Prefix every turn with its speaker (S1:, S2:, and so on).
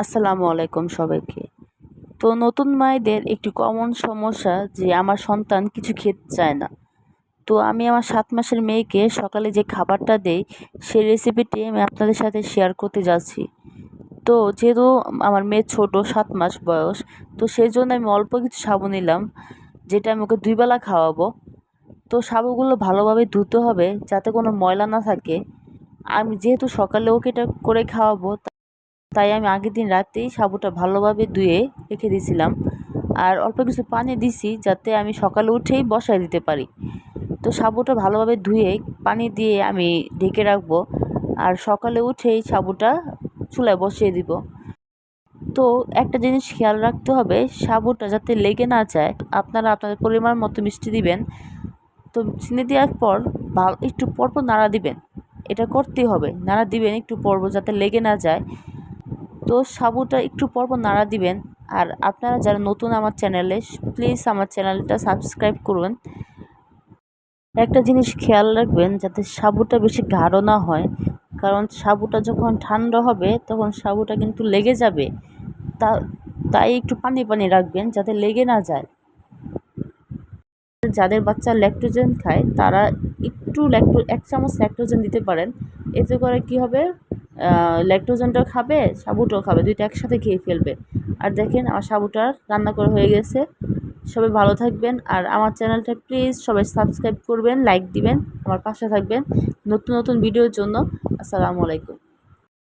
S1: আসসালামু আলাইকুম সবাইকে। তো নতুন মায়েদের একটি কমন সমস্যা যে আমার সন্তান কিছু খেতে চায় না। তো আমি আমার সাত মাসের মেয়েকে সকালে যে খাবারটা দেই সেই রেসিপিটি আমি আপনাদের সাথে শেয়ার করতে যাচ্ছি। তো যেহেতু আমার মেয়ে ছোট, সাত মাস বয়স, তো সেই জন্য আমি অল্প কিছু সাবু নিলাম, যেটা আমি ওকে দুই বেলা খাওয়াবো। তো সাবুগুলো ভালোভাবে ধুতে হবে যাতে কোনো ময়লা না থাকে। আমি যেহেতু সকালে ওকে এটা করে খাওয়াবো তাই আমি আগের দিন রাতেই সাবুটা ভালোভাবে ধুয়ে রেখে দিয়েছিলাম। আর অল্প কিছু পানি দিছি যাতে আমি সকালে উঠেই বসায় দিতে পারি। তো সাবুটা ভালোভাবে ধুয়ে পানি দিয়ে আমি ঢেকে রাখব আর সকালে উঠেই সাবুটা চুলায় বসিয়ে দিব। তো একটা জিনিস খেয়াল রাখতে হবে, সাবুটা যাতে লেগে না যায়, আপনারা আপনাদের পরিমাণ মতো মিষ্টি দিবেন। তো চিনি দেওয়ার পর একটু পরপর নাড়া দিবেন। এটা করতেই হবে, নাড়া দিবেন একটু পরপর যাতে লেগে না যায়। তো সাবুটা একটু পরপর নাড়া দিবেন। আর আপনারা যারা নতুন আমার চ্যানেলে প্লিজ আমার চ্যানেলটা সাবস্ক্রাইব করুন। একটা জিনিস খেয়াল রাখবেন, যাতে সাবুটা বেশি গাঢ় না হয়। কারণ সাবুটা যখন ঠান্ডা হবে, তখন সাবুটা কিন্তু লেগে যাবে। তা, তাই একটু পানি পানি রাখবেন, যাতে লেগে না যায়। যাদের বাচ্চা ল্যাকটোজেন খায়, তারা একটু ল্যাকটো, এক চামচ ল্যাকটোজেন দিতে পারেন। এতে করে কি হবে? ল্যাকটোজেনটাও খাবে, সাবুটাও খাবে, দুইটা একসাথে খেয়ে ফেলবে। আর দেখেন আমার সাবুটার রান্না করা হয়ে গেছে। সবাই ভালো থাকবেন আর আমার চ্যানেলটা প্লিজ সবাই সাবস্ক্রাইব করবেন লাইক দিবেন, আমার পাশে থাকবেন নতুন নতুন ভিডিওর জন্য। আসসালামু আলাইকুম।